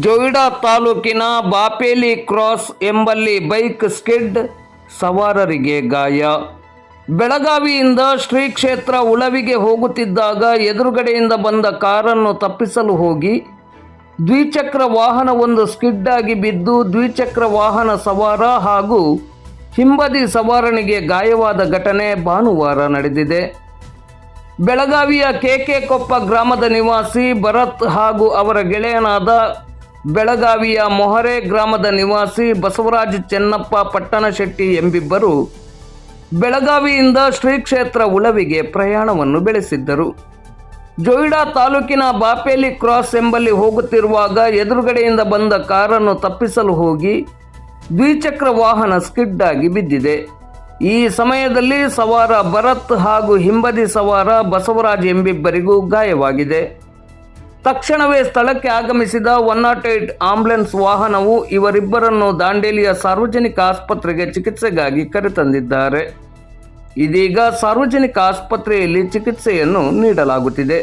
ಜೊಯ್ಡಾ ತಾಲೂಕಿನ ಬಾಪೇಲಿ ಕ್ರಾಸ್ ಎಂಬಲ್ಲಿ bike skid ಸವಾರರಿಗೆ ಗಾಯ. ಬೆಳಗಾವಿಯಿಂದ ಶ್ರೀ ಕ್ಷೇತ್ರ ಉಳವಿಗೆ ಹೋಗುತ್ತಿದ್ದಾಗ ಎದುರುಗಡೆಯಿಂದ ಬಂದ ಕಾರನ್ನು ತಪ್ಪಿಸಲು ಹೋಗಿ ದ್ವಿಚಕ್ರ ವಾಹನವೊಂದು ಸ್ಕಿಡ್ ಆಗಿ ಬಿದ್ದು ದ್ವಿಚಕ್ರ ವಾಹನ ಸವಾರ ಹಾಗೂ ಹಿಂಬದಿ ಸವಾರನಿಗೆ ಗಾಯವಾದ ಘಟನೆ ಭಾನುವಾರ ನಡೆದಿದೆ. ಬೆಳಗಾವಿಯ ಕೆಕೆ ಕೊಪ್ಪ ಗ್ರಾಮದ ನಿವಾಸಿ ಭರತ್ ಹಾಗೂ ಅವರ ಗೆಳೆಯನಾದ ಬೆಳಗಾವಿಯ ಮೊಹರೆ ಗ್ರಾಮದ ನಿವಾಸಿ ಬಸವರಾಜ್ ಚೆನ್ನಪ್ಪ ಪಟ್ಟಣಶೆಟ್ಟಿ ಎಂಬಿಬ್ಬರು ಬೆಳಗಾವಿಯಿಂದ ಶ್ರೀ ಕ್ಷೇತ್ರ ಉಳವಿಗೆ ಪ್ರಯಾಣವನ್ನು ಬೆಳೆಸಿದ್ದರು. ಜೊಯ್ಡಾ ತಾಲೂಕಿನ ಬಾಪೇಲಿ ಕ್ರಾಸ್ ಎಂಬಲ್ಲಿ ಹೋಗುತ್ತಿರುವಾಗ ಎದುರುಗಡೆಯಿಂದ ಬಂದ ಕಾರನ್ನು ತಪ್ಪಿಸಲು ಹೋಗಿ ದ್ವಿಚಕ್ರ ವಾಹನ ಸ್ಕಿಡ್ ಆಗಿ ಬಿದ್ದಿದೆ. ಈ ಸಮಯದಲ್ಲಿ ಸವಾರ ಭರತ್ ಹಾಗೂ ಹಿಂಬದಿ ಸವಾರ ಬಸವರಾಜ್ ಎಂಬಿಬ್ಬರಿಗೂ ಗಾಯವಾಗಿದೆ. ತಕ್ಷಣವೇ ಸ್ಥಳಕ್ಕೆ ಆಗಮಿಸಿದ ಒನ್ ನಾಟ್ ಏಟ್ ಆಂಬ್ಯುಲೆನ್ಸ್ ವಾಹನವು ಇವರಿಬ್ಬರನ್ನು ದಾಂಡೇಲಿಯ ಸಾರ್ವಜನಿಕ ಆಸ್ಪತ್ರೆಗೆ ಚಿಕಿತ್ಸೆಗಾಗಿ ಕರೆತಂದಿದ್ದಾರೆ. ಇದೀಗ ಸಾರ್ವಜನಿಕ ಆಸ್ಪತ್ರೆಯಲ್ಲಿ ಚಿಕಿತ್ಸೆಯನ್ನು ನೀಡಲಾಗುತ್ತಿದೆ.